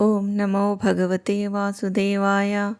ఓం నమో భగవతే వాసుదేవాయ.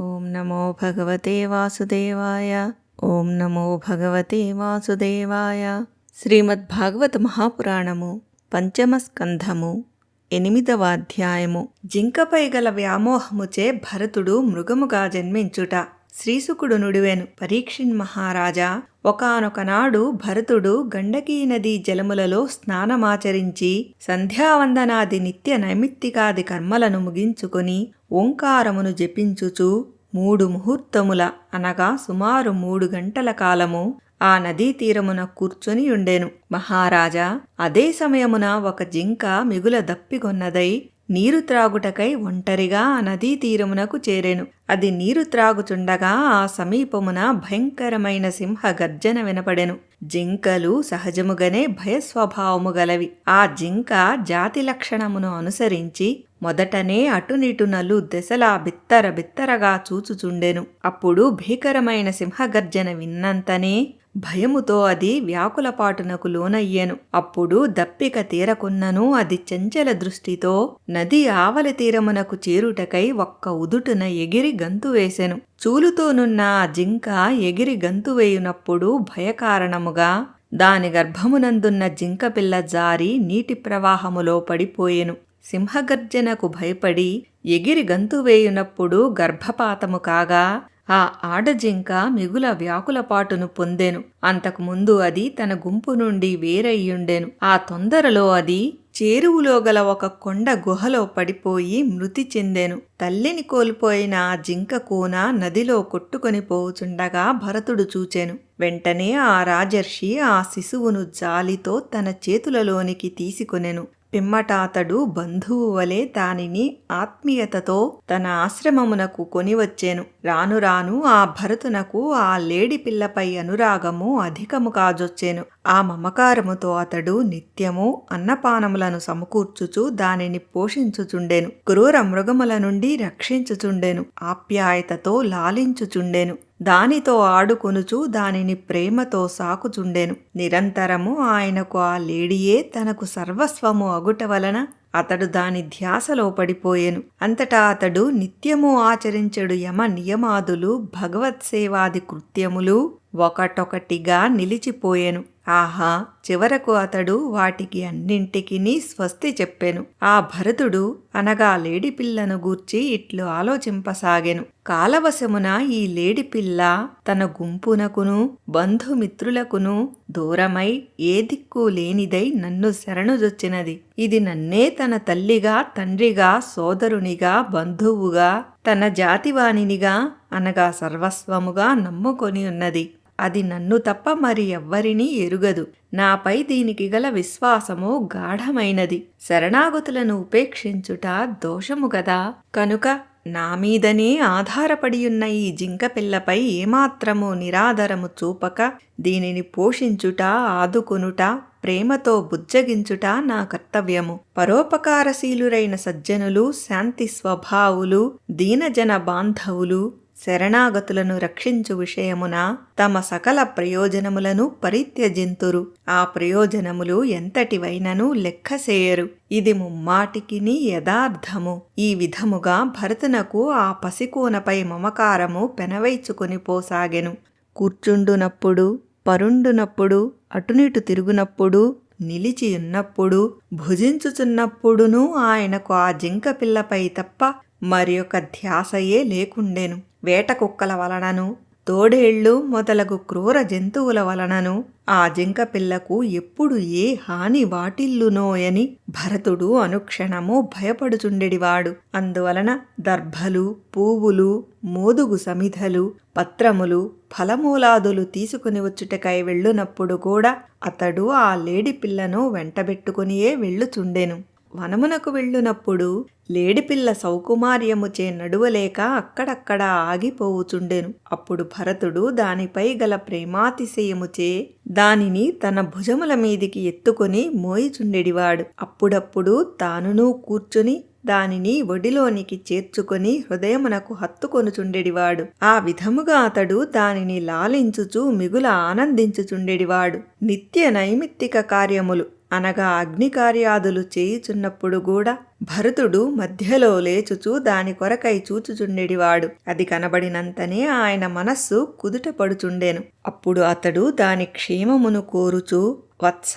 ఓం నమో భగవతే వాసుదేవాయ. ఓం నమో భగవతే వాసుదేవాయ. శ్రీమద్భాగవత మహాపురాణము పంచమ స్కంధము ఎనిమిదవ అధ్యాయము జింకపై గల వ్యామోహముచే భరతుడు మృగముగా జన్మించుట. శ్రీసుకుడు నుడివెను పరీక్షిన్ మహారాజా. ఒకనొకనాడు భరతుడు గండకీ నదీ జలములలో స్నానమాచరించి సంధ్యావందనాది నిత్య నైమిత్తికాది కర్మలను ముగించుకొని ఓంకారమును జపించుచు మూడు ముహూర్తముల అనగా సుమారు మూడు గంటల కాలము ఆ నదీ తీరమున కూర్చొని ఉండెను. మహారాజా అదే సమయమున ఒక జింక మిగుల దప్పిగొన్నదై నీరు త్రాగుటకై ఒంటరిగా నదీ తీరమునకు చేరెను. అది నీరు త్రాగుచుండగా ఆ సమీపమున భయంకరమైన సింహ గర్జన వినపడెను. జింకలు సహజముగానే భయస్వభావము గలవి. ఆ జింక జాతి లక్షణమును అనుసరించి మొదటనే అటునిటు నలు దెసలా బిత్తర బిత్తరగా చూచుచుండెను. అప్పుడు భీకరమైన సింహగర్జన విన్నంతనే భయముతో అది వ్యాకులపాటునకు లోనయ్యెను. అప్పుడు దప్పిక తీరకున్నను అది చంచల దృష్టితో నది ఆవలి తీరమునకు చేరుటకై ఒక్క ఉదుటున ఎగిరి గంతు వేసెను. చూలుతోనున్న ఆ జింక ఎగిరి గంతు వేయునప్పుడు భయకారణముగా దాని గర్భమునందున్న జింకపిల్ల జారి నీటి ప్రవాహములో పడిపోయెను. సింహగర్జనకు భయపడి ఎగిరి గంతు వేయునప్పుడు గర్భపాతము కాగా ఆ ఆడజింక మిగుల వ్యాకులపాటును పొందెను. అంతకుముందు అది తన గుంపు నుండి వేరయ్యుండెను. ఆ తొందరలో అది చేరువులో గల ఒక కొండ గుహలో పడిపోయి మృతి చెందెను. తల్లిని కోల్పోయిన ఆ జింక కూన నదిలో కొట్టుకొని పోవుచుండగా భరతుడు చూచెను. వెంటనే ఆ రాజర్షి ఆ శిశువును జాలితో తన చేతులలోనికి తీసుకొనెను. పిమ్మట అతడు బంధువు వలె దానిని ఆత్మీయతతో తన ఆశ్రమమునకు కొనివచ్చాను. రాను రాను ఆ భరతునకు ఆ లేడి పిల్లపై అనురాగము అధికము కాజొచ్చాను. ఆ మమకారముతో అతడు నిత్యము అన్నపానములను సమకూర్చుచు దానిని పోషించుచుండెను. క్రూర మృగముల నుండి రక్షించుచుండెను. ఆప్యాయతతో లాలించుచుండెను. దానితో ఆడుకొనుచు దానిని ప్రేమతో సాకుచుండెను. నిరంతరము ఆయనకు ఆ లేడియే తనకు సర్వస్వము అగుట వలన అతడు దాని ధ్యాసలో పడిపోయెను. అంతటా అతడు నిత్యము ఆచరించడు యమ నియమాదులు భగవత్సేవాది కృత్యములు ఒకటొకటిగా నిలిచిపోయెను. ఆహా చివరకు అతడు వాటికి అన్నింటికి స్వస్తి చెప్పెను. ఆ భరతుడు అనగా లేడిపిల్లను గూర్చి ఇట్లు ఆలోచింపసాగెను. కాలవశమున ఈ లేడిపిల్ల తన గుంపునకును బంధుమిత్రులకును దూరమై ఏ దిక్కు లేనిదై నన్ను శరణుజొచ్చినది. ఇది నన్నే తన తల్లిగా తండ్రిగా సోదరునిగా బంధువుగా తన జాతివాణినిగా అనగా సర్వస్వముగా నమ్ముకొని ఉన్నది అది నన్ను తప్ప మరి ఎవ్వరినీ ఎరుగదు. నాపై దీనికి గల విశ్వాసము గాఢమైనది. శరణాగతులను ఉపేక్షించుట దోషము కదా కనుక నా మీదనే ఆధారపడియున్న ఈ జింకపిల్లపై ఏమాత్రము నిరాదరము చూపక దీనిని పోషించుట ఆదుకొనుట ప్రేమతో బుజ్జగించుట నా కర్తవ్యము. పరోపకారశీలురైన సజ్జనులు శాంతి స్వభావులు దీనజన బాంధవులు శరణాగతులను రక్షించు విషయమున తమ సకల ప్రయోజనములను పరిత్యజింతురు. ఆ ప్రయోజనములు ఎంతటివైనను లెక్కసేయరు. ఇది ముమ్మాటికిని యథార్థము. ఈ విధముగా భరతునకు ఆ పసికోనపై మమకారము పెనవైచుకొని పోసాగెను. కూర్చుండునప్పుడు పరుండునప్పుడు అటునిటు తిరుగునప్పుడు నిలిచియున్నప్పుడు భుజించుచున్నప్పుడునూ ఆయనకు ఆ జింక పిల్లపై తప్ప మరి ఒక ధ్యాసయే లేకుండెను. వేట కుక్కల వలనను తోడేళ్ళు మొదలగు క్రూర జంతువుల వలనను ఆ జింక పిల్లకు ఎప్పుడు ఏ హాని వాటిల్లునోయని భరతుడు అనుక్షణము భయపడుచుండెడివాడు. అందువలన దర్భలు పువ్వులు మోదుగు సమిధలు పత్రములు ఫలమూలాదులు తీసుకుని వచ్చుటకై వెళ్ళునప్పుడు కూడా అతడు ఆ లేడి పిల్లను వెంటబెట్టుకునియే వెళ్ళుచుండెను. వనమునకు వెళ్ళునప్పుడు లేడిపిల్ల సౌకుమార్యముచే నడువలేక అక్కడక్కడ ఆగిపోవుచుండెను. అప్పుడు భరతుడు దానిపై గల ప్రేమాతిశయముచే దానిని తన భుజముల మీదికి ఎత్తుకొని మోయిచుండెడివాడు. అప్పుడప్పుడు తానునూ కూర్చుని దానిని ఒడిలోనికి చేర్చుకొని హృదయమునకు హత్తుకొనుచుండెడివాడు. ఆ విధముగా అతడు దానిని లాలించుచు మిగుల ఆనందించుచుండెడివాడు. నిత్య నైమిత్తిక కార్యములు అనగా అగ్నికార్యాదులు చేయుచున్నప్పుడు కూడా భరతుడు మధ్యలో లేచుచూ దాని కొరకై చూచుచుండెడివాడు. అది కనబడినంతనే ఆయన మనస్సు కుదుట పడుచుండెను అప్పుడు అతడు దాని క్షేమమును కోరుచూ వత్స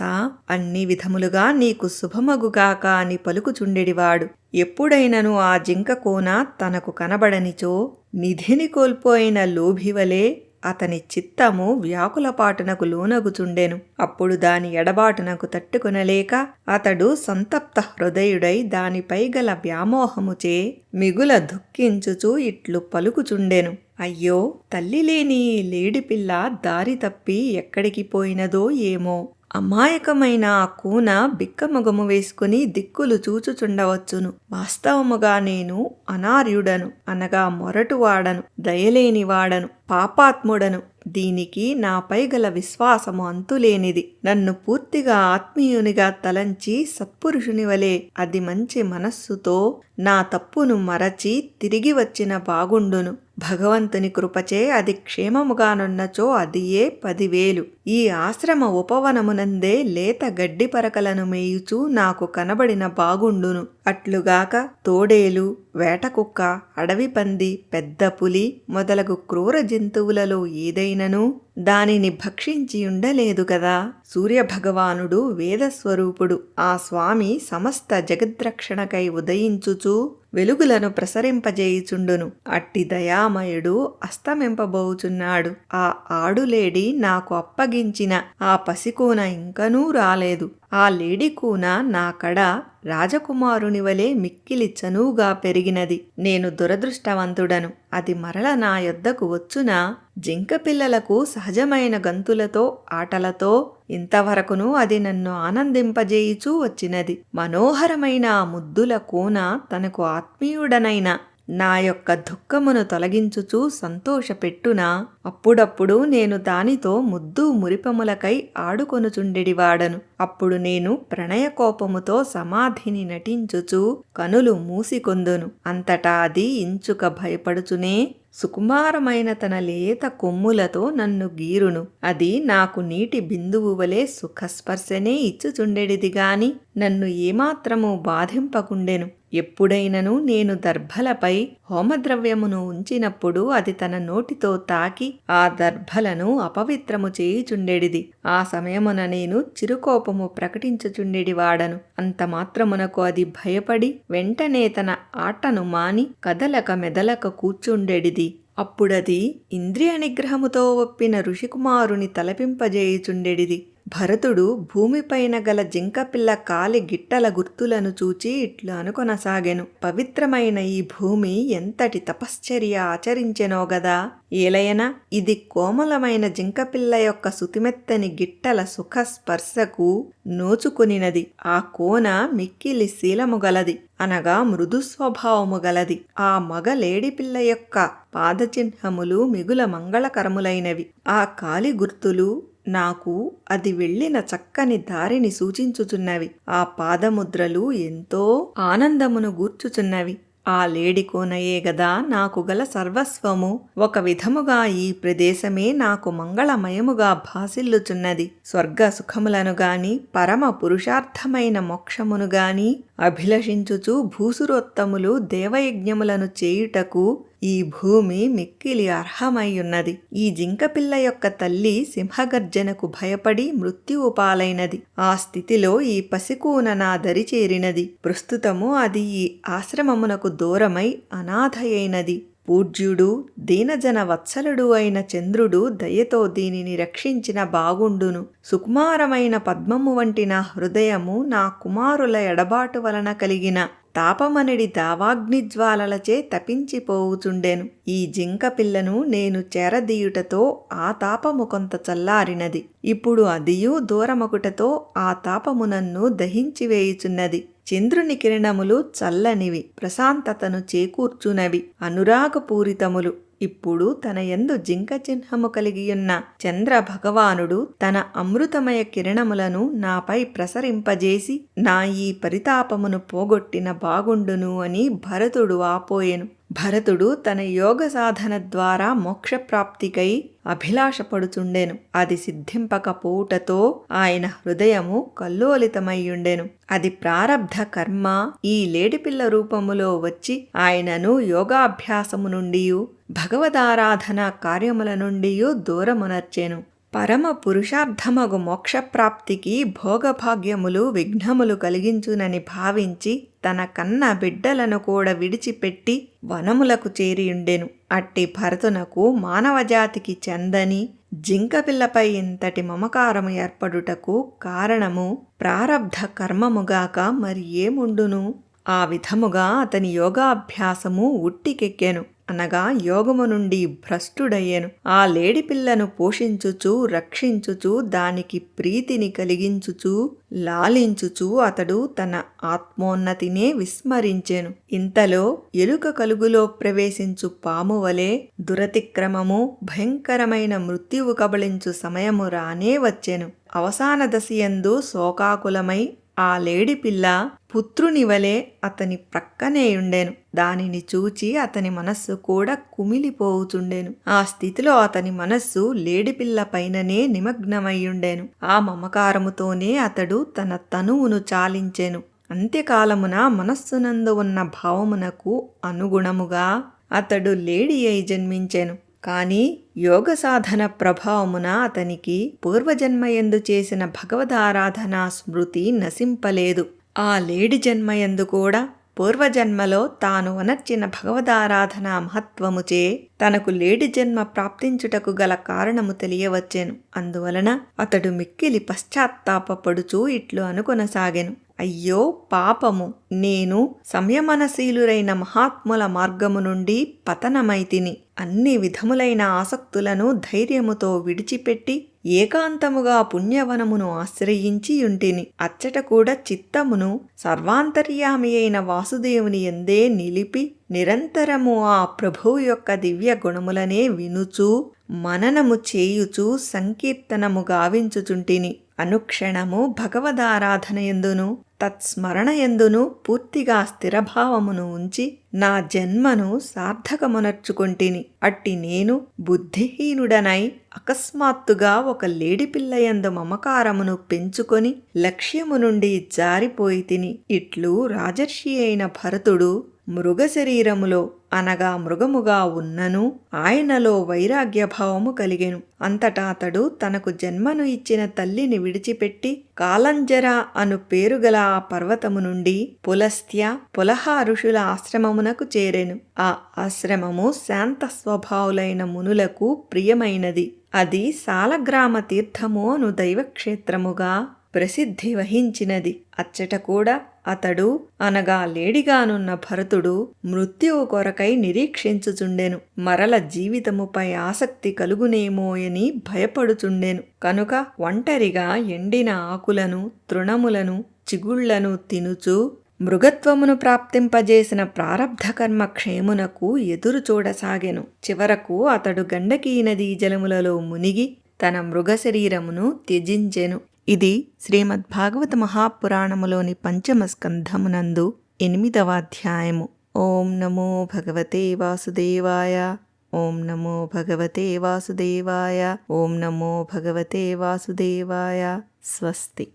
అన్ని విధములుగా నీకు శుభమగుగాక అని పలుకుచుండెడివాడు. ఎప్పుడైనను ఆ జింక కోన తనకు కనబడనిచో నిధిని కోల్పోయిన లోభివలే అతని చిత్తము వ్యాకులపాటునకు లోనగుచుండెను. అప్పుడు దాని ఎడబాటునకు తట్టుకొనలేక అతడు సంతప్త హృదయుడై దానిపై గల వ్యామోహముచే మిగుల దుఃఖించుచు ఇట్లు పలుకుచుండెను. అయ్యో తల్లి లేని లేడిపిల్ల దారి తప్పి ఎక్కడికి పోయినదో ఏమో. అమాయకమైన ఆ కూన బిక్కమొగము వేసుకుని దిక్కులు చూచుచుండవచ్చును. వాస్తవముగా నేను అనార్యుడను అనగా మొరటువాడను దయలేనివాడను పాపాత్ముడను. దీనికి నాపై గల విశ్వాసము అంతులేనిది. నన్ను పూర్తిగా ఆత్మీయునిగా తలంచి సత్పురుషుని వలె అది మంచి మనస్సుతో నా తప్పును మరచి తిరిగి వచ్చిన బాగుండును. భగవంతుని కృపచే అది క్షేమముగానున్నచో అదియే పదివేలు. ఈ ఆశ్రమ ఉపవనమునందే లేత గడ్డి పరకలను మేయుచూ నాకు కనబడిన బాగుండును. అట్లుగాక తోడేలు వేటకుక్క అడవి పంది పెద్ద పులి మొదలగు క్రూర జంతువులలో ఏదైనను దానిని భక్షించి ఉండలేదు కదా. సూర్యభగవానుడు వేదస్వరూపుడు. ఆ స్వామి సమస్త జగద్రక్షణకై ఉదయించుచూ వెలుగులను ప్రసరింపజేయుచుండును. అట్టి దయామయుడు అస్తమింపబోచున్నాడు. ఆ ఆడులేడి నాకు అప్పగించిన ఆ పసికోన ఇంకనూ రాలేదు. ఆ లేడి కూన నా కడ రాజకుమారుని వలె మిక్కిలి చనువుగా పెరిగినది. నేను దురదృష్టవంతుడను. అది మరల నా యొద్దకు వచ్చునా? జింక పిల్లలకు సహజమైన గంతులతో ఆటలతో ఇంతవరకును అది నన్ను ఆనందింపజేయుచూ వచ్చినది. మనోహరమైన ఆ ముద్దుల కూన తనకు ఆత్మీయుడనైన నా యొక్క దుఃఖమును తొలగించుచూ సంతోషపెట్టునా? అప్పుడప్పుడు నేను దానితో ముద్దు మురిపములకై ఆడుకొనుచుండెడివాడను. అప్పుడు నేను ప్రణయకోపముతో సమాధిని నటించుచు కనులు మూసికొందును. అంతటా అది ఇంచుక భయపడుచునే సుకుమారమైన తన లేత కొమ్ములతో నన్ను గీరును. అది నాకు నీటి బిందువు వలె సుఖస్పర్శనే ఇచ్చుచుండెడిది గాని నన్ను ఏమాత్రము బాధింపకుండెను. ఎప్పుడైనను నేను దర్భలపై హోమద్రవ్యమును ఉంచినప్పుడు అది తన నోటితో తాకి ఆ దర్భలను అపవిత్రము చేయుచుండెడిది. ఆ సమయమున నేను చిరుకోపము ప్రకటించుచుండెడివాడను. అంత మాత్రమునకు అది భయపడి వెంటనే తన ఆటను మాని కదలక మెదలక కూర్చుండెడిది. అప్పుడది ఇంద్రియ నిగ్రహముతో ఒప్పిన ఋషికుమారుని తలపింపజేయుచుండెడిది. భరతుడు భూమిపైన గల జింకపిల్ల కాలి గిట్టల గుర్తులను చూచి ఇట్లు అనుకొనసాగెను పవిత్రమైన ఈ భూమి ఎంతటి తపశ్చర్య ఆచరించెనో గదా? ఏలయన ఇది కోమలమైన జింకపిల్ల యొక్క సుతిమెత్తని గిట్టల సుఖ స్పర్శకు నోచుకునినది. ఆ కోన మిక్కిలి శీలము గలది అనగా మృదు స్వభావము గలది. ఆ మగ లేడిపిల్ల యొక్క పాదచిహ్నములు మిగుల మంగళకరములైనవి. ఆ కాలి గుర్తులు నాకు అది వెళ్ళిన చక్కని దారిని సూచించుచున్నవి. ఆ పాదముద్రలు ఎంతో ఆనందమును గూర్చుచున్నవి. ఆ లేడి కోనయే గదా నాకు గల సర్వస్వము. ఒక విధముగా ఈ ప్రదేశమే నాకు మంగళమయముగా భాసిల్లుచున్నది. స్వర్గ సుఖములను గాని పరమ పురుషార్థమైన మోక్షమును గాని అభిలషించుచు భూసురోత్తములు దేవయజ్ఞములను చేయుటకు ఈ భూమి మిక్కిలి అర్హమయ్యున్నది ఈ జింకపిల్ల యొక్క తల్లి సింహగర్జనకు భయపడి మృత్యువు పాలైనది ఆ స్థితిలో ఈ పసికూన నా దరి చేరినది. ప్రస్తుతము అది ఈ ఆశ్రమమునకు దూరమై అనాథయైనది. పూజ్యుడు దీనజన వత్సలుడు అయిన చంద్రుడు దయతో దీనిని రక్షించిన బాగుండును. సుకుమారమైన పద్మము వంటి నా హృదయము నా కుమారుల ఎడబాటు వలన కలిగిన తాపమనడి దావాగ్నిజ్వాలలచే తపించిపోవుచుండెను. ఈ జింక పిల్లను నేను చేరదీయుటతో ఆ తాపము కొంత చల్లారినది. ఇప్పుడు అదియు దూరమొకటతో ఆ తాపము నన్ను దహించివేయుచున్నది. చంద్రుని కిరణములు చల్లనివి. ప్రశాంతతను చేకూర్చునవి. అనురాగపూరితములు. ఇప్పుడు తన యందు జింక చిహ్నము కలిగియున్న చంద్ర భగవానుడు తన అమృతమయ కిరణములను నాపై ప్రసరింపజేసి నా ఈ పరితాపమును పోగొట్టిన బాగుండును అని భరతుడు ఆపోయెను. భరతుడు తన యోగ సాధన ద్వారా మోక్షప్రాప్తికై అభిలాషపడుచుండెను. అది సిద్ధింపకపోవుటతో ఆయన హృదయము కల్లోలితమయ్యుండెను. అది ప్రారబ్ధ కర్మ ఈ లేడిపిల్ల రూపములో వచ్చి ఆయనను యోగాభ్యాసము నుండి భగవదారాధన కార్యముల నుండి దూరమునర్చెను. పరమ పురుషార్థమగు మోక్షప్రాప్తికి భోగభాగ్యములు విఘ్నములు కలిగించునని భావించి తన కన్న బిడ్డలను కూడా విడిచిపెట్టి వనములకు చేరియుండెను. అట్టి భరతునకు మానవజాతికి చెందని జింకపిల్లపై ఇంతటి మమకారము ఏర్పడుటకు కారణము ప్రారబ్ధ కర్మముగాక మరి ఏముండును? ఆ విధముగా అతని యోగాభ్యాసము ఉట్టికెక్కెను. అనగా యోగము నుండి భ్రష్టుడయ్యెను. ఆ లేడిపిల్లను పోషించుచు రక్షించుచు దానికి ప్రీతిని కలిగించుచు లాలించుచు అతడు తన ఆత్మోన్నతినే విస్మరించెను. ఇంతలో ఎలుక కలుగులో ప్రవేశించు పాము వలె దురతిక్రమము భయంకరమైన మృత్యువు కబళించు సమయము రానే వచ్చెను. అవసాన దశయందు శోకాకులమై ఆ లేడిపిల్ల పుత్రుని వలె అతని ప్రక్కనే ఉండేను. దానిని చూచి అతని మనస్సు కూడా కుమిలిపోవుచుండెను ఆ స్థితిలో అతని మనస్సు లేడిపిల్ల పైననే నిమగ్నమయ్యుండెను ఆ మమకారముతోనే అతడు తన తనువును చాలించెను. అంత్యకాలమున మనస్సునందు ఉన్న భావమునకు అనుగుణముగా అతడు లేడి అయి జన్మించెను. కానీ యోగ సాధన ప్రభావమున అతనికి పూర్వజన్మయందు చేసిన భగవదారాధనా స్మృతి నశింపలేదు. ఆ లేడి జన్మయందు కూడా పూర్వజన్మలో తాను వనర్చిన భగవదారాధన మహత్వముచే తనకు లేడి జన్మ ప్రాప్తించుటకు గల కారణము తెలియవచ్చెను. అందువలన అతడు మిక్కిలి పశ్చాత్తాపడుచూ ఇట్లు అనుకొనసాగెను. అయ్యో పాపము నేను సంయమనశీలురైన మహాత్ముల మార్గము నుండి పతనమైతిని. అన్ని విధములైన ఆసక్తులను ధైర్యముతో విడిచిపెట్టి ఏకాంతముగా పుణ్యవనమును ఆశ్రయించియుంటిని అచ్చట కూడా చిత్తమును సర్వాంతర్యామి అయిన వాసుదేవుని ఎందే నిలిపి నిరంతరము ఆ ప్రభువు యొక్క దివ్య గుణములనే వినుచూ మననము చేయుచూ సంకీర్తనము గావించుచుంటిని. అనుక్షణము భగవదారాధన ఎందును తత్స్మరణ ఎందును పూర్తిగా స్థిరభావమును ఉంచి నా జన్మను సార్థకమునర్చుకొంటిని. అట్టి నేను బుద్ధిహీనుడనై అకస్మాత్తుగా ఒక లేడిపిల్లయందు మమకారమును పెంచుకొని లక్ష్యము నుండి జారిపోయి తిని ఇట్లు రాజర్షి అయిన భరతుడు మృగ శరీరములో అనగా మృగముగా ఉన్నను ఆయనలో వైరాగ్యభావము కలిగెను. అంతటా అతడు తనకు జన్మను ఇచ్చిన తల్లిని విడిచిపెట్టి కాలంజర అను పేరుగల ఆ పర్వతము నుండి పులస్త్య పులహ ఋషుల ఆశ్రమమునకు చేరెను. ఆ ఆశ్రమము శాంత స్వభావులైన మునులకు ప్రియమైనది. అది సాలగ్రామ తీర్థము అను దైవక్షేత్రముగా ప్రసిద్ధి వహించినది. అచ్చట కూడా అతడు అనగా లేడిగానున్న భరతుడు మృత్యువు కొరకై నిరీక్షించుచుండెను. మరల జీవితముపై ఆసక్తి కలుగునేమోయని భయపడుచుండెను. కనుక ఒంటరిగా ఎండిన ఆకులను తృణములను చిగుళ్ళను తినుచు మృగత్వమును ప్రాప్తింపజేసిన ప్రారబ్ధకర్మ క్షేమునకు ఎదురు చూడసాగెను. చివరకు అతడు గండకీ నదీ జలములలో మునిగి తన మృగ శరీరమును త్యజించెను. ఇది శ్రీమద్భాగవత మహాపురాణములోని పంచమ స్కంధమునందు ఎనిమిదవ అధ్యాయము ఓం నమో భగవతే వాసుదేవాయ. ఓం నమో భగవతే వాసుదేవాయ. ఓం నమో భగవతే వాసుదేవాయ. స్వస్తి.